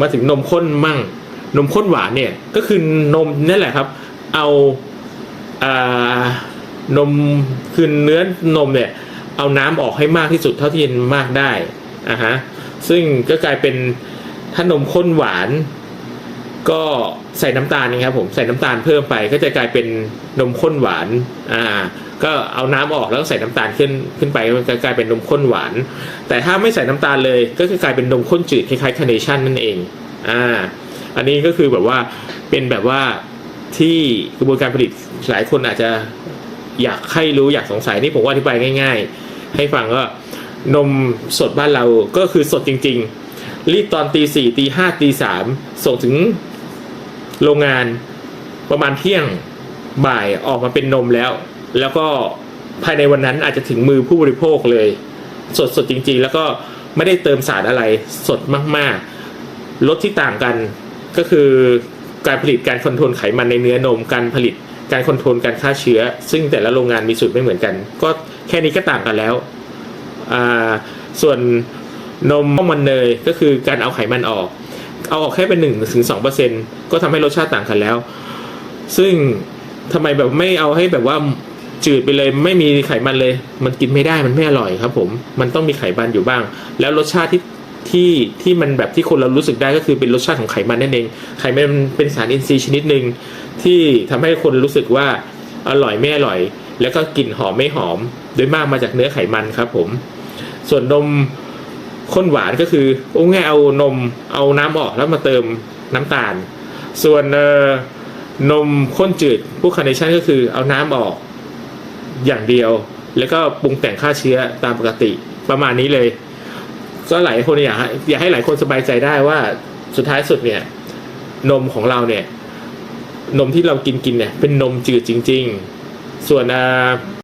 มาถึงนมข้นมั่ง นมข้นหวานเนี่ยก็คือนมนั่นแหละครับ เอาอ่านมคือเนื้อนมเนี่ยเอาน้ำออกให้มากที่สุดเท่าที่จะมากได้อะฮะซึ่งก็กลายเป็นถ้านมข้นหวาน ก็ใส่น้ำตาลนะครับผมใส่น้ำตาลเพิ่มไปก็จะกลายเป็นนมข้นหวานอ่า ก็เอาน้ำออกแล้วก็ใส่น้ำตาลขึ้นขึ้นไปก็จะกลายเป็นนมข้นหวาน แต่ถ้าไม่ใส่น้ำตาลเลยก็จะกลายเป็นนมข้นจืดคล้ายๆคาร์เนชั่นนั่นเองอ่าอันนี้ก็คือแบบว่าเป็นแบบว่าที่กระบวนการผลิตหลายคนอาจจะอยากให้รู้อยากสงสัยนี่ผมว่าอธิบายง่าย ๆ ให้ฟังก็นมสดบ้านเราก็คือสดจริง ๆ รีดตอนตีสี่ตีห้าตีสามส่งถึงโรงงานประมาณเที่ยงบ่ายออกมาเป็นนมแล้ว แล้วก็ภายในวันนั้นอาจจะถึงมือผู้บริโภคเลย สดสดจริงๆ แล้วก็ไม่ได้เติมสารอะไรสดมากๆรสที่ต่างกันก็คือการผลิตการคอนโทรลไขมันในเนื้อนมการผลิตการคอนโทรลการฆ่าเชื้อ ซึ่งแต่ละโรงงานมีสูตรไม่เหมือนกัน ก็แค่นี้ก็ต่างกันแล้วส่วนนมมันเนยก็คือการเอาไขมันออก เอาออกแค่เป็นหนึ่งถึงสองเปอร์เซ็นก็ทำให้รสชาติต่างกันแล้ว ซึ่งทำไมแบบไม่เอาให้แบบว่า จืดไปเลยไม่มีไขมันเลย มันกินไม่ได้มันไม่อร่อยครับ ผมมันต้องมีไขมันอยู่บ้าง แล้วรสชาติที่ที่ที่มันแบบที่คนเรารู้สึกได้ก็คือเป็นรสชาติของไขมันนั่นเอง ไขมันเป็นสารอินทรีย์ชนิดหนึ่งที่ทำให้คนรู้สึกว่าอร่อยไม่อร่อย แล้วก็กลิ่นหอมไม่หอม โดยมากมาจากเนื้อไขมันครับ ผม ส่วนนมข้นหวานก็คือโอ้ง่ายเอานมเอาน้ำออกแล้วมาเติมน้ำตาล ส่วนนมข้นจืดพวกคาร์เนชั่นก็คือเอาน้ำออก อย่างเดียว แล้วก็ปรุงแต่งฆ่าเชื้อตามปกติประมาณนี้เลย ก็หลายคนอยากให้อยากให้หลายคนสบายใจได้ว่าสุดท้ายสุดเนี่ย นมของเราเนี่ย นมที่เรากินกินเนี่ย เป็นนมจืดจริง ๆ ส่วนอ่า